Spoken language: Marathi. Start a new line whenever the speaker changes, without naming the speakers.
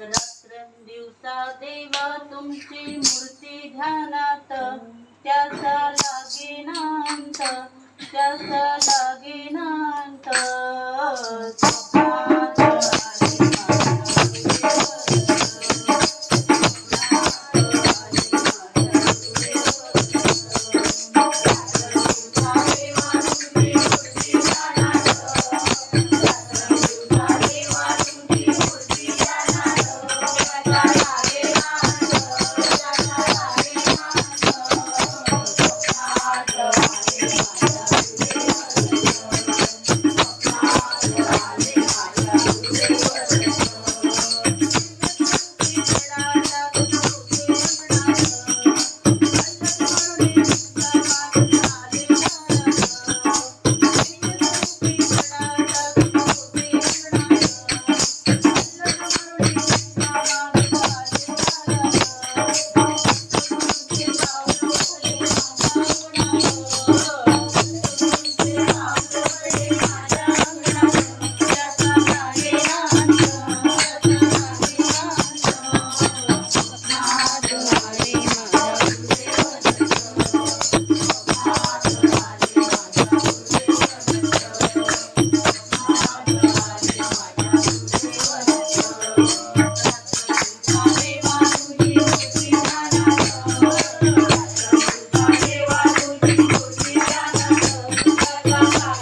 रात्रंदिवसा देवा तुमची मूर्ती ध्यानात. त्याचा लागेनांत त्याचा लागेनांत.
Bye.